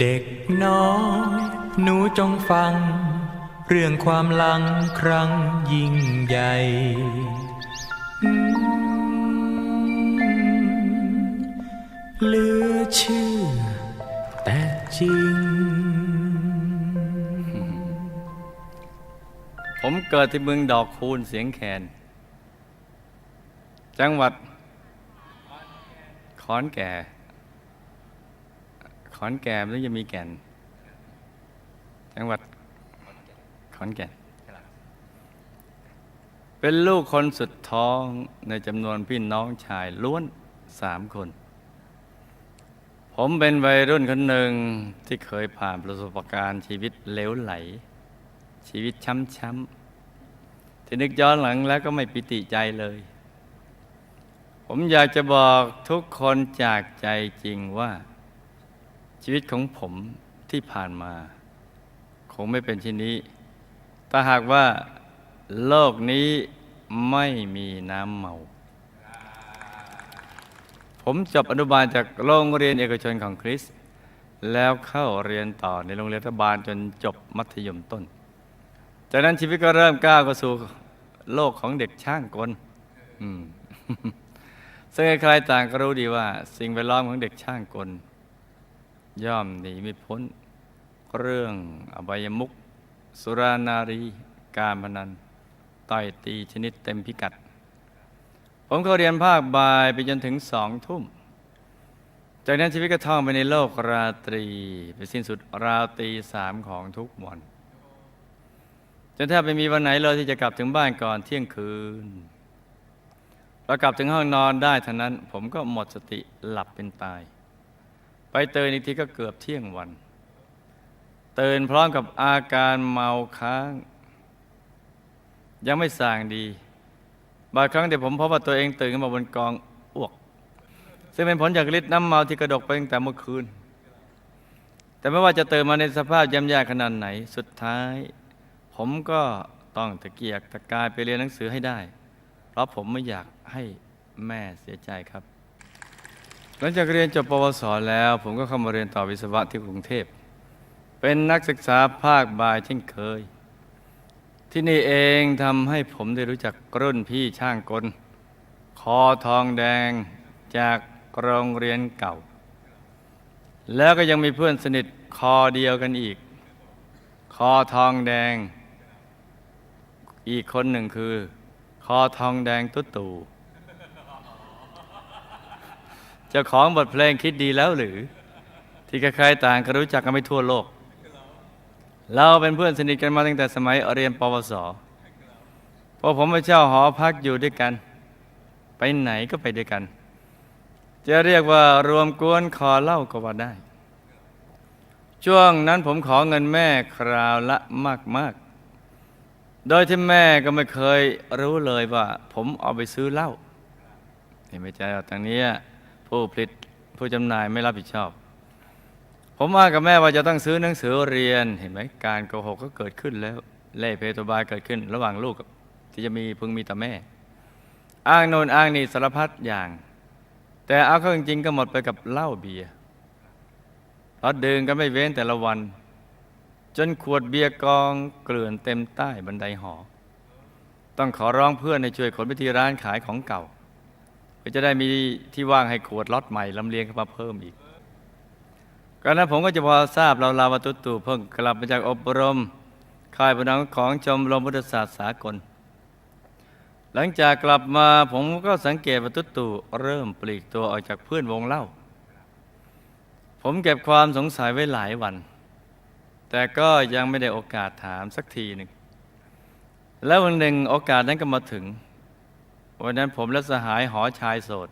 เด็กน้อย หนูจงฟัง เรื่องความหลังครั้งยิ่งใหญ่ เหลือเชื่อ แต่จริง ผมเกิดที่เมืองดอกคูณเสียงแคน จังหวัด ขอนแก่ ขอนแก่มันจะมีแก่น จังหวัดขอนแก่น เป็นลูกคนสุดท้องในจำนวนพี่น้องชายล้วนสามคน ผมเป็นวัยรุ่นคนหนึ่งที่เคยผ่านประสบการณ์ชีวิตเลวไหล ชีวิตช้ำๆที่นึกย้อนหลังแล้วก็ไม่ปิติใจเลย ผมอยากจะบอกทุกคนจากใจจริงว่า ชีวิตของผมที่ผ่านมา คงไม่เป็นเช่นนี้ถ้าหากว่าโลกนี้ไม่มีน้ำเมา ผมจบอนุบาลจากโรงเรียนเอกชนของคริส แล้วเข้าเรียนต่อในโรงเรียนรัฐบาลจนจบมัธยมต้น จากนั้นชีวิตก็เริ่มก้าวเข้าสู่โลกของเด็กช่างกลซึ่งใครๆต่างก็รู้ดีว่า สิ่งแวดล้อมของเด็กช่างกล ย่อมหนีไม่พ้น เรื่องอบายมุกสุรานารีการพนันต่อยตีชนิดเต็มพิกัด ผมเข้าเรียนภาคบ่ายไปจนถึงสองทุ่ม จากนั้นชีวิตก็ท่องไปในโลกราตรี ไปสิ้นสุดราตรีสามของทุกวันจนแทบไม่มีวันไหนเลยที่จะกลับถึงบ้านก่อนเที่ยงคืนพอกลับถึงห้องนอนได้เท่านั้น ผมก็หมดสติหลับเป็นตาย ไปเตือนอีกทีก็เกือบเที่ยงวันเตื่นพร้อมกับอาการเมาค้าง ยังไม่ส่างดี บางครั้งเดี๋ยวผมพบว่าตัวเองตื่นขึ้นมาบนกองอ้วก ซึ่งเป็นผลจากฤทธิ์น้ำเมาที่กระดกไปตั้งแต่เมื่อคืน แต่ไม่ว่าจะตื่นมาในสภาพย่ำแย่ขนาดไหน สุดท้าย ผมก็ต้องตะเกียกตะกายไปเรียนหนังสือให้ได้ เพราะผมไม่อยากให้แม่เสียใจครับ หลังจากเรียนจบปวสแล้ว ผมก็เข้ามาเรียนต่อวิศวะที่กรุงเทพ เป็นนักศึกษาภาคบ่ายเช่นเคย ที่นี่เองทำให้ผมได้รู้จักรุ่นพี่ช่างกล คอทองแดงจากโรงเรียนเก่า แล้วก็ยังมีเพื่อนสนิทคอเดียวกันอีก คอทองแดง อีกคนหนึ่งคือ คอทองแดงตุ๊ตู่เจ้าของบทเพลงคิดดีแล้วหรือ ที่ใครๆต่างก็รู้จักกันไม่ทั่วโลก เราเป็นเพื่อนสนิทกันมาตั้งแต่สมัยเรียนปวสพอผมไปเช่าหอพักอยู่ด้วยกัน ไปไหนก็ไปด้วยกัน จะเรียกว่ารวมกวนคอเล่าก็ว่าได้ ช่วงนั้นผมขอเงินแม่คราวละมากๆ โดยที่แม่ก็ไม่เคยรู้เลยว่า ผมเอาไปซื้อเหล้าเห็นไหมจ๊ะทางนี้ ผู้ผลิตผู้จำหน่ายไม่รับผิดชอบ ผมว่ากับแม่ว่าจะต้องซื้อหนังสือเรียนเห็นไหมการโกหกก็เกิดขึ้นแล้วเล่เพตบายเกิดขึ้น ระหว่างลูกที่จะมีพึงมีต่อแม่ อ้างโนนอ้างนี่สารพัดอย่าง แต่เอาเข้าจริงๆก็หมดไปกับเหล้าเบียร์เราดื่มกันไม่เว้นแต่ละวัน จนขวดเบียร์กองเกลื่อนเต็มใต้บันไดหอ ต้องขอร้องเพื่อนให้ช่วยขนไปที่ร้านขายของเก่า เพื่อจะได้มีที่ว่างให้ขวดล็อตใหม่ลำเลียงเข้ามาเพิ่มอีกก่อนนั้นผมก็จะพอทราบเราลาวาตุตูเพิ่งกลับมาจากอบรมค่ายพนังของชมรมพุทธศาสตร์สากล หลังจากกลับมาผมก็สังเกตว่าตุตูเริ่มปลีกตัวออกจากเพื่อนวงเล่า ผมเก็บความสงสัยไว้หลายวัน แต่ก็ยังไม่ได้โอกาสถามสักทีหนึ่งแล้ววันหนึ่งโอกาสนั้นก็มาถึง วันนั้นผมและสหายหอชายโสด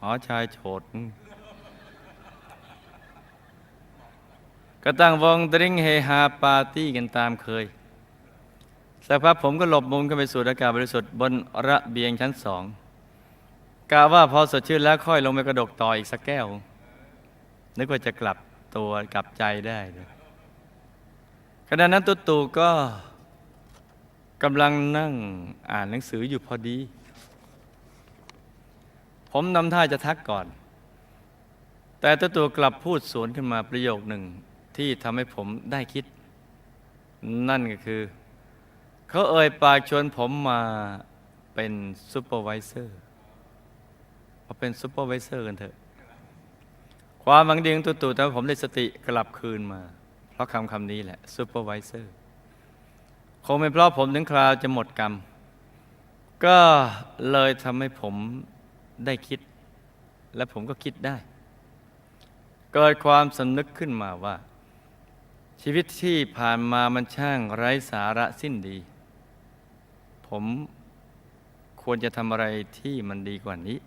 หอชายโฉดก็ตั้งวงดริงเฮฮาปาร์ตี้กันตามเคย สักพักผมก็หลบมุมเข้าไปสูดอากาศบริสุทธิ์บนระเบียงชั้นสองกะว่าพอสดชื่นแล้วค่อยลงไปกระดกต่ออีกสักแก้ว นึกว่าจะกลับตัวกลับใจได้ขณะนั้นตุ๊ตู่ก็ กำลังนั่งอ่านหนังสืออยู่พอดี ผมนำท่าจะทักก่อน แต่ตัวตัวกลับพูดสวนขึ้นมาประโยคหนึ่งที่ทำให้ผมได้คิด นั่นก็คือ เขาเอ่ยปากชวนผมมาเป็นซูเปอร์วิเซอร์มาเป็นซูเปอร์วิเซอร์กันเถอะ ความหวังดีของตัวตัวแต่ว่าผมได้สติกลับคืนมา เพราะคำคำนี้แหละซูเปอร์วิเซอร์ คงเป็นเพราะผมถึงคราวจะหมดกรรม ก็เลยทำให้ผมได้คิด และผมก็คิดได้ เกิดความสำนึกขึ้นมาว่า ชีวิตที่ผ่านมามันช่างไร้สาระสิ้นดี ผมควรจะทำอะไรที่มันดีกว่านี้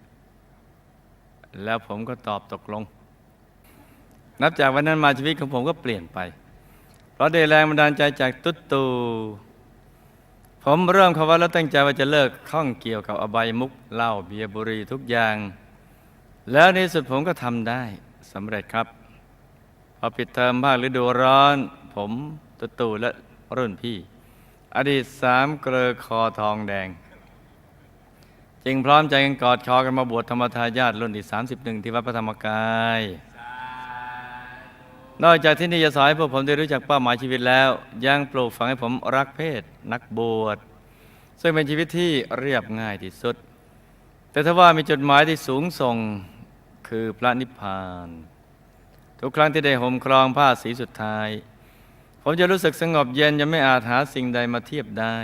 แล้วผมก็ตอบตกลง นับจากวันนั้นมาชีวิตของผมก็เปลี่ยนไป เพราะได้แรงบันดาลใจจากตุ๊ดตูผมเริ่มคำว่าแล้วตั้งใจว่าจะเลิกข้องเกี่ยวกับอบายมุกเหล้าเบียร์บุหรี่ทุกอย่าง แล้วในสุดผมก็ทำได้สำเร็จครับ พอปิดเทอมภาคฤดูร้อน ผมตุตูและรุ่นพี่ อดีตสามเกลอคอทองแดง จึงพร้อมใจกันกอดคอกันมาบวชธรรมทายาทรุ่นที่ 31 ที่วัดพระธรรมกาย นอกจากที่นี่จะสอนให้พวกผมได้รู้จักเป้าหมายชีวิตแล้ว ยังปลูกฝังให้ผมรักเพศ นักบวชซึ่งเป็นชีวิตที่เรียบง่ายที่สุด แต่ถ้าว่ามีจุดหมายที่สูงส่งคือพระนิพพาน ทุกครั้งที่ได้ห่มครองผ้าสีสุดท้าย ผมจะรู้สึกสงบเย็นยังไม่อาจหาสิ่งใดมาเทียบได้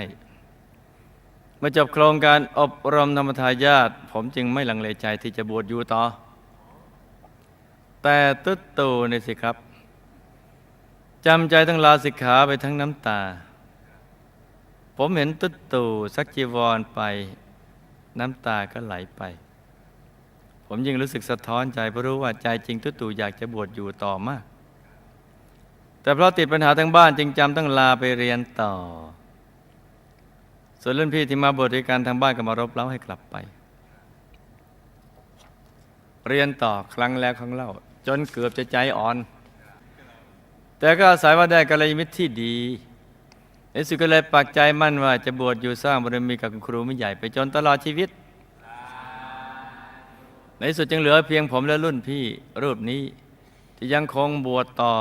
เมื่อจบโครงการอบรมธรรมทายาทผมจึงไม่ลังเลใจที่จะบวชอยู่ต่อ แต่ตุ๊ดตูนี่สิครับ จำใจต้องลาสิกขาไปทั้งน้ำตา ผมเห็นตุ๊ตูซักจีวรไป น้ำตาก็ไหลไป ผมยิ่งรู้สึกสะท้อนใจเพราะรู้ว่าใจจริงตุ๊ตูอยากจะบวชอยู่ต่อมาก แต่เพราะติดปัญหาทั้งบ้านจึงจำต้องลาไปเรียนต่อ ส่วนรุ่นพี่ที่มาบวชด้วยกันทางบ้านก็มารบเล้าให้กลับไป เรียนต่อครั้งแล้วครั้งเล่า จนเกือบจะใจอ่อน แต่ก็อาศัยว่าได้กัลยาณมิตรที่ดีในสุดก็เลยปักใจมั่นว่าจะบวชอยู่สร้างบารมีกับคุณครูไม่ใหญ่ไปจนตลอดชีวิต ในสุดจึงเหลือเพียงผมและรุ่นพี่รูปนี้ ที่ยังคงบวชต่อ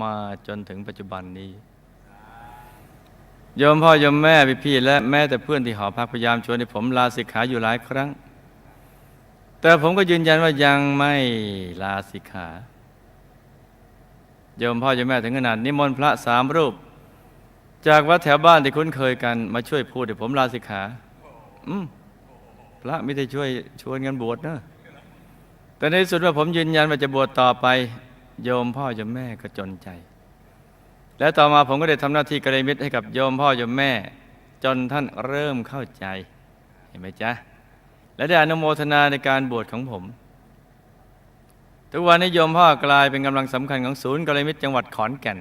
มาจนถึงปัจจุบันนี้โยมพ่อโยมแม่พี่พี่และแม้แต่เพื่อนที่หอพักพยายามชวนให้ผมลาสิกขาอยู่หลายครั้ง แต่ผมก็ยืนยันว่ายังไม่ลาสิกขา โยมพ่อโยมแม่ถึงขนาดนิมนต์พระสามรูป จากวัดแถวบ้านที่คุ้นเคยกันมาช่วยพูดให้ผมลาสิกขาอืมพระไม่ได้ช่วยชวนกันบวชนะแต่ในที่สุดว่าผมยืนยันว่าจะบวชต่อไป โยมพ่อโยมแม่ก็จนใจ แล้วต่อมาผมก็ได้ทำหน้าที่กระไรมิตรให้กับโยมพ่อโยมแม่ จนท่านเริ่มเข้าใจ เห็นไหมจ๊ะและได้อนุโมทนาในการบวชของผม ทุกวันนี้โยมพ่อกลายเป็นกำลังสำคัญของศูนย์กรมิตรจังหวัดขอนแก่น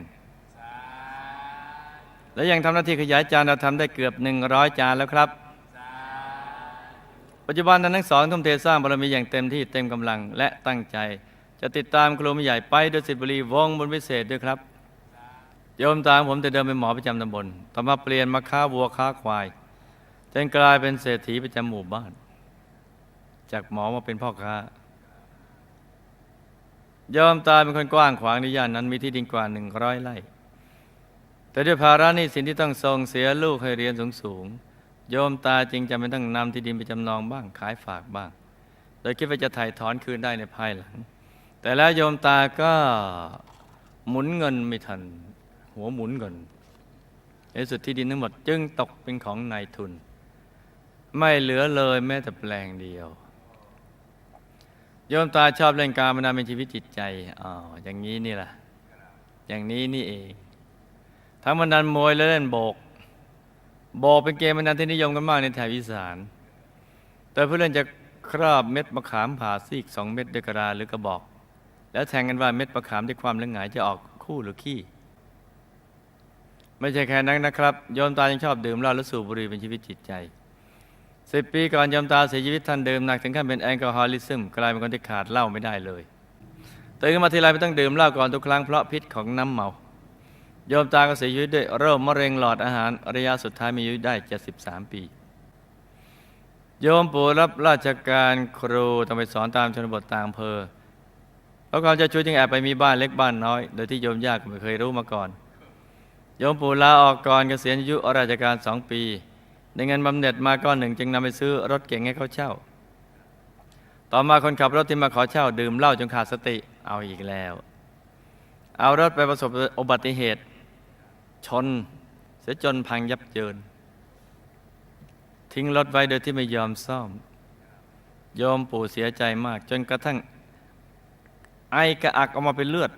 และยังทำหน้าที่ขยายจานเราทำได้เกือบ 100 จานแล้วครับ ปัจจุบันท่านทั้งสองทุ่มเทสร้างบารมีอย่างเต็มที่เต็มกำลังและตั้งใจ จะติดตามครูมใหญ่ไปดยสิทธิบุรีวงบนพิเศษด้วยครับโยมตามผมแต่เดิมเป็นหมอประจำตำบลต่อมาเปลี่ยนมาค้าวัวค้าควายจนกลายเป็นเศรษฐีประจำหมู่บ้าน จากหมอมาเป็นพ่อค้า โยมตาเป็นคนกว้างขวางในย่านนั้นมีที่ดินกว่าหนึ่งร้อยไร่ แต่ด้วยภาระหนี้สินที่ต้องส่งเสียลูกให้เรียนสูงสูงๆโยมตาจึงจำเป็นต้องนำที่ดินไปจำนองบ้างขายฝากบ้าง โดยคิดว่าจะถ่ายถอนคืนได้ในภายหลัง แต่แล้วโยมตาก็หมุนเงินไม่ทัน หัวหมุนเงินในสุดที่ดินทั้งหมดจึงตกเป็นของนายทุน ไม่เหลือเลยแม้แต่แปลงเดียว โยมตาชอบเล่นการมานานเป็นชีวิตจิตใจอ๋ออย่างนี้นี่แหละอย่างนี้นี่เอง ทั้งมันดันมวยและเล่นโบก โบกเป็นเกมมันดันที่นิยมกันมากในแถบอีสาน แต่ผู้เล่นจะครอบเม็ดมะขามผ่าซีกสองเม็ดด้วยกระดาหรือกระบอก แล้วแทงกันว่าเม็ดมะขามด้วยความเลืองหงายจะออกคู่หรือขี้ไม่ใช่แค่นั้นนะครับ โยมตายังชอบดื่มเหล้าและสูบบุหรี่เป็นชีวิตจิตใจ สิบปีก่อนยมตาเสียชีวิตท่านดื่มหนักถึงขั้นเป็นแอลกอฮอลิซึมกลายเป็นคนที่ขาดเหล้าไม่ได้เลยตื่นขึ้นมาทีไรไม่ต้องดื่มเหล้าก่อนทุกครั้งเพราะพิษของน้ำเมาโยมตาก็เสียชีวิตด้วยโรคมะเร็งหลอดอาหารระยะสุดท้ายมีอายุได้ 73 ปี โยมปู่รับราชการครูต้องไปสอนตามชนบทต่างอำเภอแล้วความจ้าชู้จึงแอบไปมีบ้านเล็กบ้านน้อย โดยที่โยมยากไม่เคยรู้มาก่อน โยมปู่ลาออกก่อนเกษียณอายุราชการสองปี ได้เงินบำเหน็จมาก้อนหนึ่งจึงนำไปซื้อรถเก๋งให้เขาเช่า ต่อมาคนขับรถที่มาขอเช่า ดื่มเหล้าจนขาดสติเอาอีกแล้ว เอารถไปประสบอุบัติเหตุ ชน เสียจนพังยับเยิน ทิ้งรถไว้โดยที่ไม่ยอมซ่อมโยมปู่เสียใจมาก จนกระทั่ง ไอกระอักออกมาเป็นเลือด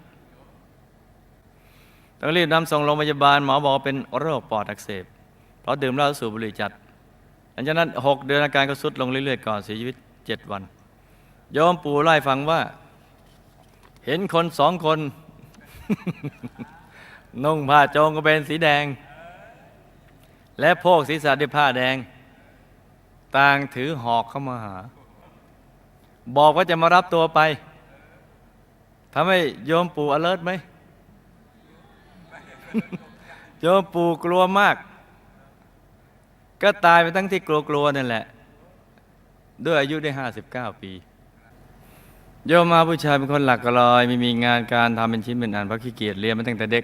ต้องรีบนำส่งโรงพยาบาลหมอบอกว่าเป็นโรคปอดอักเสบ เพราะดื่มเหล้าสูบบุหรี่จัดหลังจากนั้นหกเดือนอาการก็ทรุดลงเรื่อยๆก่อนเสียชีวิตเจ็ดวันโยมปู่ไล่ฟังว่า เห็นคนสองคน นุ่งผ้าโจงกระเบนสีแดง และโพกศีรษะด้วยผ้าแดง ต่างถือหอกเข้ามาหา บอกว่าจะมารับตัวไปทำให้โยมปู่ alert ไหมโยมปู่กลัวมาก ก็ตายไปทั้งที่กลัวๆนั่นแหละ ด้วยอายุได้ห้าสิบเก้าปี โยมมาผู้ชายเป็นคนหลักลอย ไม่มีงานการทำเป็นชิ้นเป็นอันเพราะขี้เกียจเรียนมาตั้งแต่เด็ก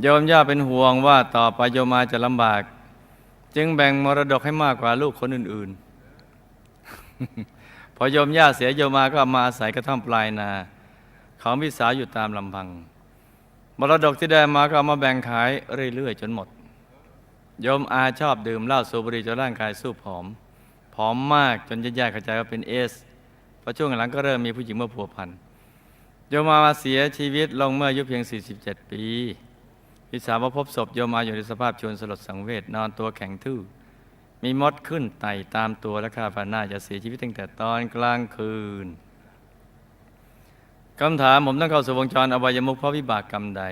โยมย่าเป็นห่วงว่าต่อไปโยมมาจะลำบาก จึงแบ่งมรดกให้มากกว่าลูกคนอื่นๆ พอโยมย่าเสียโยมมาก็มาอาศัยกระท่อมปลายนา ของพี่สาวอยู่ตามลำพัง มรดกที่ได้มาก็เอามาแบ่งขายเรื่อยๆจนหมด ยมอาชอบดื่มเหล้าสูบบุหรี่จนร่างกายสู้ผอม ผอมมากจนญาติๆเข้าใจว่าเป็นเอสพอช่วงหลังก็เริ่มมีผู้หญิงมาผัวพันโยมมาเสียชีวิตลงเมื่ออายุเพียง 47 ปีพี่สาวพบศพโยมาอยู่ในสภาพชวนสลดสังเวชนอนตัวแข็งทื่อมีมดขึ้นไต่ตามตัวและคาดว่าน่าจะเสียชีวิตตั้งแต่ตอนกลางคืนคำถามผมต้องเข้าสู่วงจรอบายมุขเพราะวิบากกรรมใด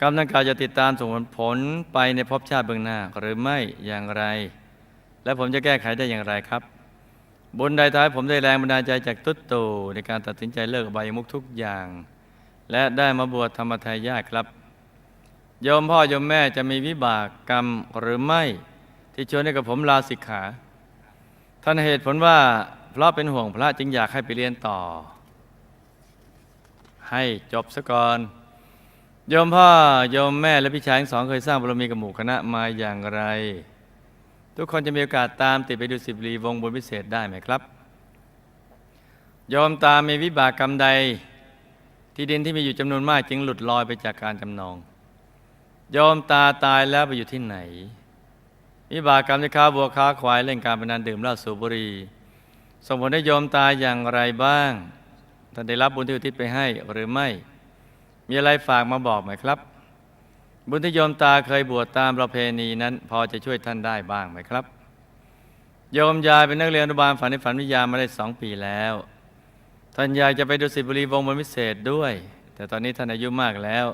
กรรมดังกล่าวจะติดตามส่งผลไปในภพชาติเบื้องหน้าหรือไม่อย่างไร และผมจะแก้ไขได้อย่างไรครับบุญใดท้ายผมได้แรงบันดาลใจจากตุ๊ดตูในการตัดสินใจเลิกอบมุขทุกอย่าง และได้มาบวชธรรมทายาทครับโยมพ่อโยมแม่จะมีวิบากกรรมหรือไม่ ที่ชวนให้กับผมลาสิกขา ท่านเหตุผลว่าเพราะเป็นห่วงพระจึงอยากให้ไปเรียนต่อ ให้จบซะก่อน โยมพ่อโยมแม่และพี่ชายทั้งสองเคยสร้างบารมีกับหมู่คณะมาอย่างไร ทุกคนจะมีโอกาสตามติดไปดูสิบรีวงบุญพิเศษได้ไหมครับ โยมตามมีวิบากกรรมใด ที่ดินที่มีอยู่จำนวนมากจึงหลุดลอยไปจากการจำนอง โยมตาตายแล้วไปอยู่ที่ไหน วิบากกรรมที่ค้าบัวค้าควายเล่นการพนันดื่มเหล้าสูบบุหรี่ส่งผลให้โยมตายอย่างไรบ้างท่านได้รับบุญที่อุทิศไปให้หรือไม่ มีอะไรฝากมาบอกไหมครับ บุญที่โยมตาเคยบวชตามประเพณีนั้น พอจะช่วยท่านได้บ้างไหมครับ โยมยายเป็นนักเรียนอนุบาลฝันในฝันวิทยามาได้สองปีแล้ว ท่านยากจะไปดูสิบุรีวงบนพิเศษด้วย แต่ตอนนี้ท่านอายุมากแล้ว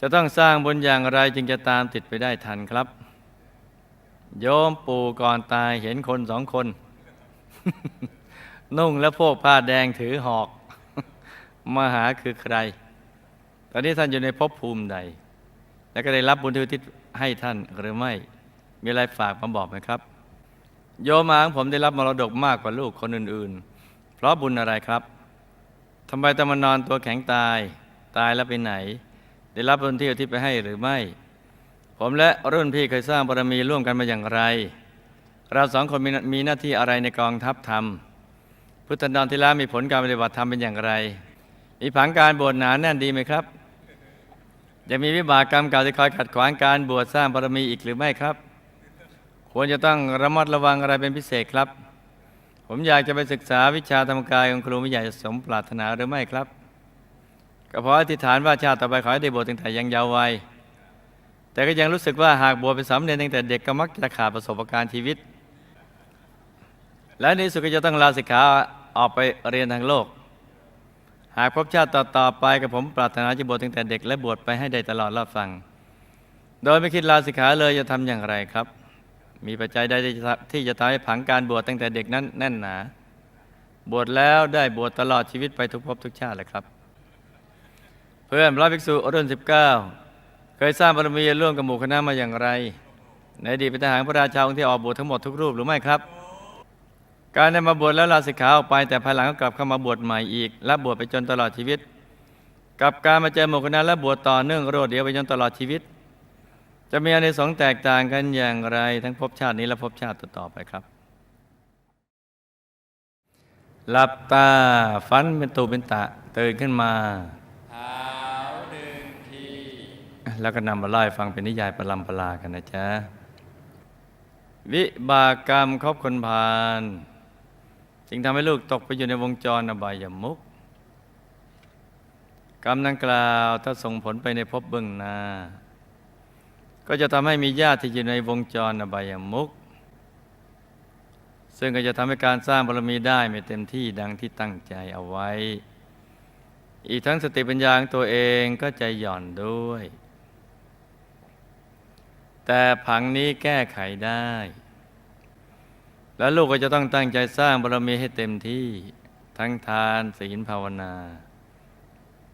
จะต้องสร้างบุญอย่างไรจึงจะตามติดไปได้ทันครับ โยมปู่ก่อนตายเห็นคนสองคน นุ่งและพวกผ้าแดงถือหอกมาหาคือใคร ตอนนี้ท่านอยู่ในภพภูมิใด แล้วก็ได้รับบุญที่อุทิศให้ท่านหรือไม่ มีอะไรฝากมาบอกไหมครับ โยมาของผมได้รับมรดกมากกว่าลูกคนอื่นๆ เพราะบุญอะไรครับทำไมต้องมานอนตัวแข็งตาย ตายแล้วไปไหน ได้รับบุญที่อุทิศไปให้หรือไม่ ผมและรุ่นพี่เคยสร้างบารมีร่วมกันมาอย่างไร เราสองคนมีมีหน้าที่อะไรในกองทัพธรรม พุทธนดรที่ล้วมีผลการปฏิบัติธรรมเป็นอย่างไร มีผังการบวชหนาแน่นดีไหมครับ ยังมีวิบากกรรมเก่าที่คอยขัดขวางการบวชสร้างบารมีอีกหรือไม่ครับ ควรจะต้องระมัดระวังอะไรเป็นพิเศษครับ ผมอยากจะไปศึกษาวิชาธรรมกายของครูวิใหญ่สมปรารถนาหรือไม่ครับก็เพราะอธิษฐานว่าชาติต่อไปขอให้ได้บวชตั้งแต่ยังเยาว์วัยแต่ก็ยังรู้สึกว่าหากบวชเป็นสามเณรตั้งแต่เด็กก็มักจะขาดประสบการณ์ชีวิต และในที่สุดก็จะต้องลาสิกขาออกไปเรียนทางโลก หากพบชาติต่อๆไปกับผมปรารถนาจะบวชตั้งแต่เด็กและบวชไปให้ได้ตลอดรอดฟัง โดยไม่คิดลาสิกขาเลยจะทำอย่างไรครับ มีปัจจัยใดที่จะทำให้ผังการบวชตั้งแต่เด็กนั้นแน่นหนา บวชแล้วได้บวชตลอดชีวิตไปทุกภพทุกชาติเลยครับ เพื่อนพระภิกษุรุ่น19 เคยสร้างบารมีร่วมกับหมู่คณะมาอย่างไร ในดีเป็นทหารพระราชาองค์ที่ออกบวชทั้งหมดทุกรูปหรือไม่ครับ การได้มาบวชแล้วลาสิกขาออกไป แต่ภายหลังก็กลับเข้ามาบวชใหม่อีก และบวชไปจนตลอดชีวิต กับการมาเจอหมู่คณะและบวชต่อเนื่องรวดเดียวไปจนตลอดชีวิต จะมีอานิสงส์แตกต่างกันอย่างไร ทั้งภพชาตินี้และภพชาติต่อๆไปครับ หลับตาฝันเป็นตูเป็นตะตื่นขึ้นมาเท้าหนึ่งทีแล้วก็นำมาไล่าให้ฟังเป็นนิยายประลำประลากันนะจ๊ะ วิบากกรรมครอบคนพาล จึงทำให้ลูกตกไปอยู่ในวงจรอบายมุกกรรมดังกล่าวถ้าส่งผลไปในภพเบื้องหน้า ก็จะทำให้มีญาติที่อยู่ในวงจรอบายมุกซึ่งก็จะทำให้การสร้างบารมีได้ไม่เต็มที่ดังที่ตั้งใจเอาไว้ อีกทั้งสติปัญญาของตัวเองก็ใจหย่อนด้วย แต่ผังนี้แก้ไขได้ แล้วลูกก็จะต้องตั้งใจสร้างบารมีให้เต็มที่ทั้งทานศีลภาวนา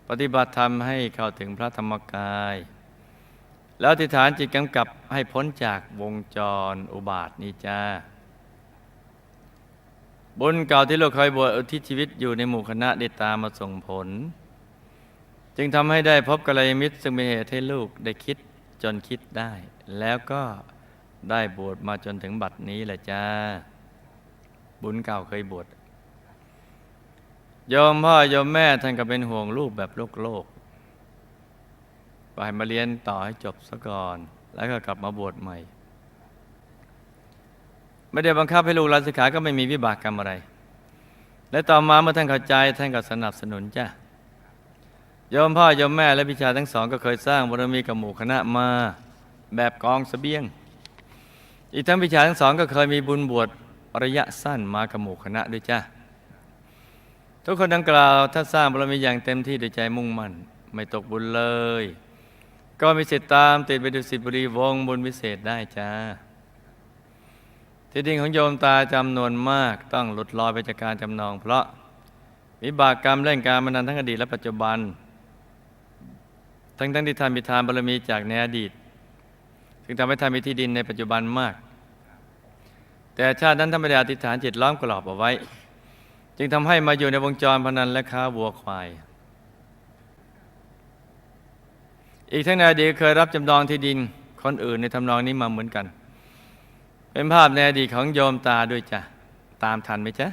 ปฏิบัติธรรมให้เข้าถึงพระธรรมกาย แล้วอธิษฐานจิตกำกับให้พ้นจากวงจรอุบาทนี้จ้าบุญเก่าที่เราเคยบวชอุทิศชีวิตอยู่ในหมู่คณะได้ตามมาส่งผล จึงทำให้ได้พบกัลยาณมิตรซึ่งเป็นเหตุให้ลูกได้คิดจนคิดได้ แล้วก็ ได้บวชมาจนถึงบัดนี้แหละจ้า บุญเก่าเคยบวชโยมพ่อโยมแม่ท่านก็เป็นห่วงลูกแบบโลกโลกไปมาเรียนต่อให้จบซะก่อน แล้วก็กลับมาบวชใหม่ ไม่ได้บังคับให้ลูกลาสิกขาก็ไม่มีวิบากกรรมอะไร และต่อมาเมื่อท่านเข้าใจท่านก็สนับสนุนจ้ะโยมพ่อโยมแม่และพิชาทั้งสอง ก็เคยสร้างบารมีกับหมู่คณะมา แบบกองสเสบียง อีกทั้งพิชาทั้งสองก็เคยมีบุญบวชระยะสั้นมากับหมู่คณะด้วยจ้ะทุกคนดังกล่าวถ้าสร้างบารมีอย่างเต็มที่ด้วยใจมุ่งมั่น ไม่ตกบุญเลย ก็มีสิทธิ์ตามติดไปดูสิบุรีวงบุญวิเศษได้จ้าที่ดินของโยมตาจำนวนมากต้องหลุดลอยไปจากการจำนอง เพราะวิบากกรรมเล่นการมานานทั้งอดีตและปัจจุบัน ทั้งทั้งที่ทานมีทานบารมีจากในอดีต ซึ่งทำให้ทานมีที่ดินในปัจจุบันมาก แต่ชาตินั้นธรรมดาอธิษฐานจิตล้อมกรอบเอาไว้ จึงทำให้มาอยู่ในวงจรพนันและค้าวัวควาย อีกทั้งในอดีตเคยรับจำนองที่ดินคนอื่นในทำนองนี้มาเหมือนกัน เป็นภาพในอดีตของโยมตาด้วยจ้ะตามทันไหมจ๊ะ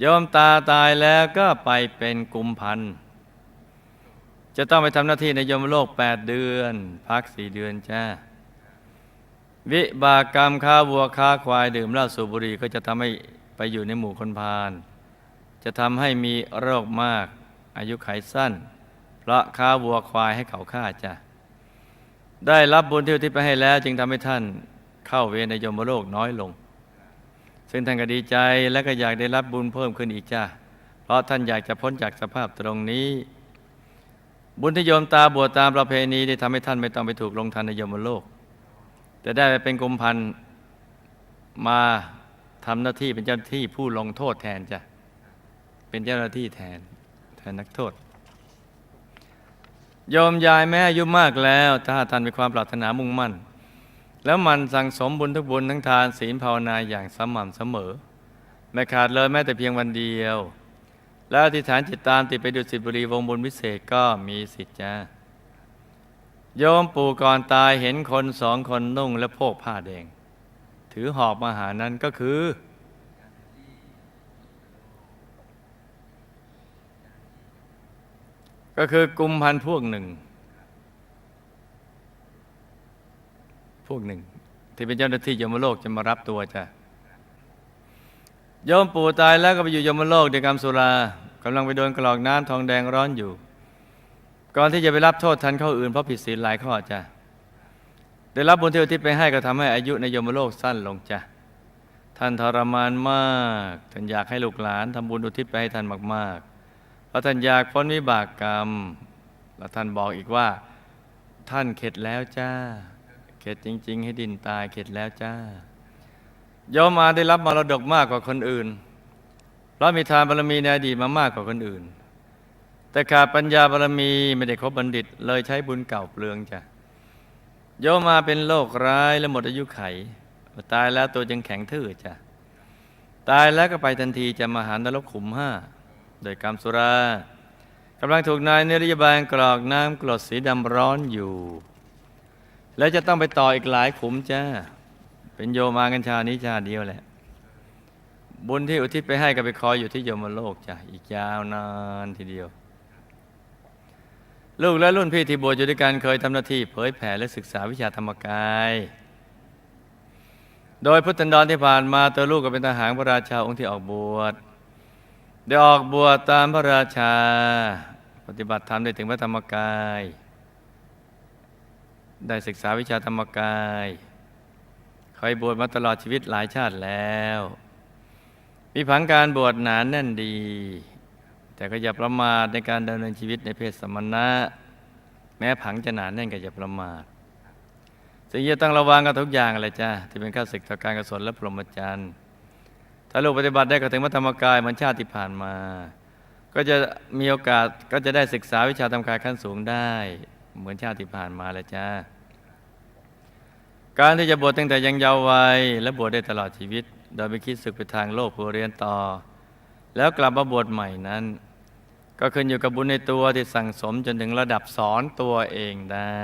โยมตาตายแล้วก็ไปเป็นกุมพันจะต้องไปทำหน้าที่ในโยมโลก 8 เดือน พักสี่เดือนจ้า วิบากกรรมค้าวัวค้าควายดื่มเหล้าสูบบุหรี่ก็จะทำให้ไปอยู่ในหมู่คนพาลจะทำให้มีโรคมาก อายุไขสั้น เพราะค้าวัวควายให้เขาฆ่าจ้ะได้รับบุญที่อุทิศไปให้แล้ว จึงทำให้ท่านเข้าเวรในยมโลกน้อยลง ซึ่งท่านก็ดีใจและก็อยากได้รับบุญเพิ่มขึ้นอีกจ้าเพราะท่านอยากจะพ้นจากสภาพตรงนี้ บุญที่โยมตาบวชตามประเพณีได้ทำให้ท่านไม่ต้องไปถูกลงทันในยมโลก แต่ได้ไปเป็นกุมพันธ์มาทำหน้าที่เป็นเจ้าหน้าที่ผู้ลงโทษแทนจ้ะ เป็นเจ้าหน้าที่แทนแทนนักโทษโยมยายแม่อายุมากแล้ว ถ้าท่านมีความปรารถนามุ่งมั่น แล้วมันสั่งสมบุญทุกบุญทั้งทานศีลภาวนาอย่างสม่ำเสมอ ไม่ขาดเลยแม้แต่เพียงวันเดียว แล้วอธิษฐานจิตตามติดไปดุสิตบุรีวงบุญวิเศษก็มีสิทธิ์จ้า โยมปู่ก่อนตายเห็นคนสองคนนุ่งและโพกผ้าแดง ถือหอบมาหานั้นก็คือ ก็คือกุมพันพวกหนึ่ง พวกหนึ่ง ที่เป็นเจ้าหน้าที่ยมโลกจะมารับตัวจ้ะโยมปู่ตายแล้วก็ไปอยู่ยมโลกเดียวกับสุรากำลังไปโดนกรอกน้ำทองแดงร้อนอยู่ ก่อนที่จะไปรับโทษทันเข้าอื่นเพราะผิดศีลหลายข้อจ้ะได้รับบุญที่อุทิศไปให้ก็ทำให้อายุในยมโลกสั้นลงจ้ะท่านทรมานมากท่านอยากให้ลูกหลานทำบุญอุทิศไปให้ท่านมากๆเพราะท่านอยากพ้นวิบากกรรม แล้วท่านบอกอีกว่า ท่านเข็ดแล้วจ้า เข็ดจริง ๆ ให้ดินตายเข็ดแล้วจ้าโยมมาได้รับมรดกมากกว่าคนอื่น เพราะมีทานบารมีในอดีตมามากกว่าคนอื่น แต่ขาดปัญญาบารมีไม่ได้ครบบัณฑิต เลยใช้บุญเก่าเปลืองจ้ะโยมาเป็นโรคร้ายและหมดอายุไข ตายแล้วตัวจึงแข็งทื่อจ้ะตายแล้วก็ไปทันทีจะมาหานรกขุมห้าโดยกรรมสุรากำลังถูกนายนิรยาบาลกรอกน้ำกรดสีดำร้อนอยู่ แล้วจะต้องไปต่ออีกหลายขุมจ้าเป็นโยมากันชานี้ชาเดียวแหละ บุญที่อุทิศไปให้ก็ไปคอยอยู่ที่โยมโลกจ้ะอีกยาวนานทีเดียว ลูกและรุ่นพี่ที่บวชอยู่ด้วยกันเคยทำหน้าที่เผยแผ่และศึกษาวิชาธรรมกาย โดยพุทธันดรที่ผ่านมาตัวลูกก็เป็นทหารพระราชาองค์ที่ออกบวชได้ออกบวชตามพระราชา ปฏิบัติธรรมได้ถึงพระธรรมกาย ได้ศึกษาวิชาธรรมกายเคยบวชมาตลอดชีวิตหลายชาติแล้ว มีผังการบวชหนานแน่นดี แต่ก็อย่าประมาทในการดำเนินชีวิตในเพศสมณะ แม้ผังจะหนานแน่นก็อย่าประมาทสิ่งที่ต้องระวังกันทุกอย่างเลยจ้าที่เป็นข้าศึกต่อการกุศลและพรหมจรรย์ถ้าลูกปฏิบัติได้ก็ถึงพระธรรมกายเหมันชาติที่ผ่านมา ก็จะมีโอกาสก็จะได้ศึกษาวิชาธรรมกายขั้นสูงได้ เหมือนชาติที่ผ่านมาเลยจ้าการที่จะบวชตั้งแต่ยังเยาว์วัยและบวชได้ตลอดชีวิต โดยไม่คิดศึกไปทางโลกเพื่อเรียนต่อ แล้วกลับมาบวชใหม่นั้น ก็ขึ้นอยู่กับบุญในตัวที่สั่งสมจนถึงระดับสอนตัวเองได้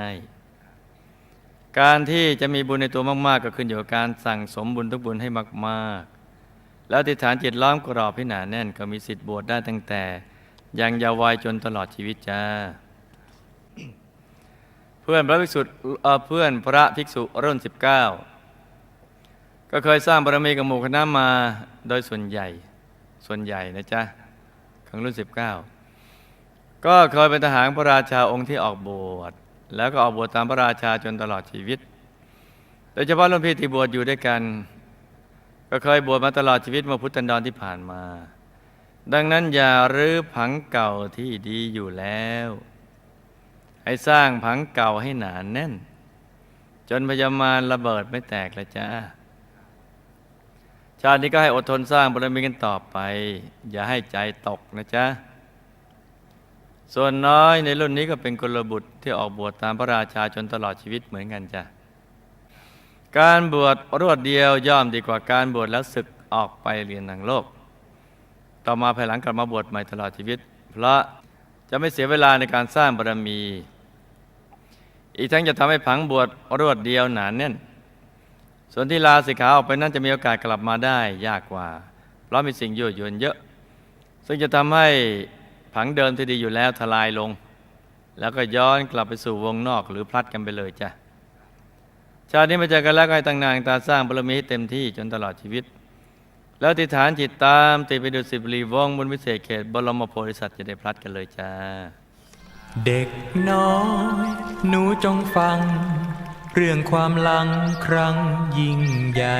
การที่จะมีบุญในตัวมาก ๆ ก็ขึ้นอยู่กับการสั่งสมบุญทุกบุญให้มาก ๆ แล้วติฐานจิตล้อมกรอบพิหนาแน่นก็มีสิทธิ์บวชได้ตั้งแต่ ยังเยาว์วัยจนตลอดชีวิตจ้าเพื่อนพระภิกษุเอ่อเพื่อนพระภิกษุรุ่น 19 ก็เคยสร้างบารมีกับหมู่คณะมาโดยส่วนใหญ่ส่วนใหญ่นะจ๊ะของรุ่น 19 ก็เคยเป็นทหารพระราชาองค์ที่ออกบวชแล้วก็ออกบวชตามพระราชาจนตลอดชีวิต โดยเฉพาะรุ่นพี่ที่บวชอยู่ด้วยกัน ก็เคยบวชมาตลอดชีวิตเมื่อพุทธันดรที่ผ่านมา ดังนั้นอย่ารื้อผังเก่าที่ดีอยู่แล้ว ให้สร้างผังเก่าให้หนานแน่น จนพยามารระเบิดไม่แตกลยจ้าชาตินี้ก็ให้อดทนสร้างบารมีกันต่อไป อย่าให้ใจตกนะจ๊ะ ส่วนน้อยในรุ่นนี้ก็เป็นกลบุตรที่ออกบวชตามพระราชาจนตลอดชีวิตเหมือนกันจ้ะ การบวชรวดเดียวย่อมดีกว่าการบวชแล้วศึกออกไปเรียนทางโลก ต่อมาภายหลังกลับมาบวชใหม่ตลอดชีวิต เพราะจะไม่เสียเวลาในการสร้างบารมี อีกทั้งจะทำให้ผังบวชรวดเดียวหนานแน่น ส่วนที่ลาสิกขาออกไปนั่นจะมีโอกาสกลับมาได้ยากกว่า เพราะมีสิ่งยั่วยวนเยอะ ซึ่งจะทำให้ ผังเดิมที่ดีอยู่แล้วทลายลง แล้วก็ย้อนกลับไปสู่วงนอกหรือพลัดกันไปเลยจ้ะชาตินี้มาเจอกันแล้วก็ให้ตั้งนางตาสร้างบารมีให้เต็มที่จนตลอดชีวิต แล้วติฐานจิตตามติดไปดูสิบรีวงบนวิเศษเขตบรมโพธิสัตว์จะได้พลัดกันเลยจ้า เด็กน้อย หนูจงฟัง เรื่องความลังครั้งยิ่งใหญ่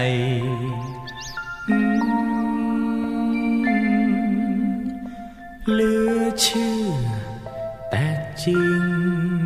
เหลือเชื่อแต่จริง